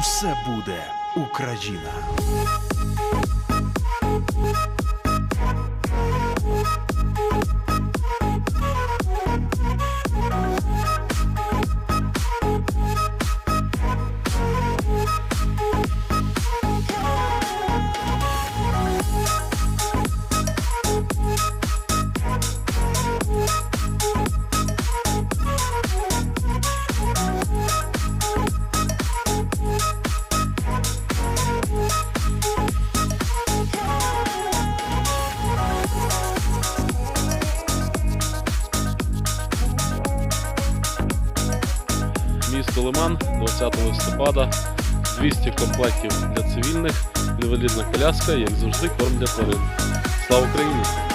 Все буде Україна. Місто Лиман 20 листопада. 200 комплектів для цивільних, інвалідна коляска, як завжди, корм для тварин. Слава Україні!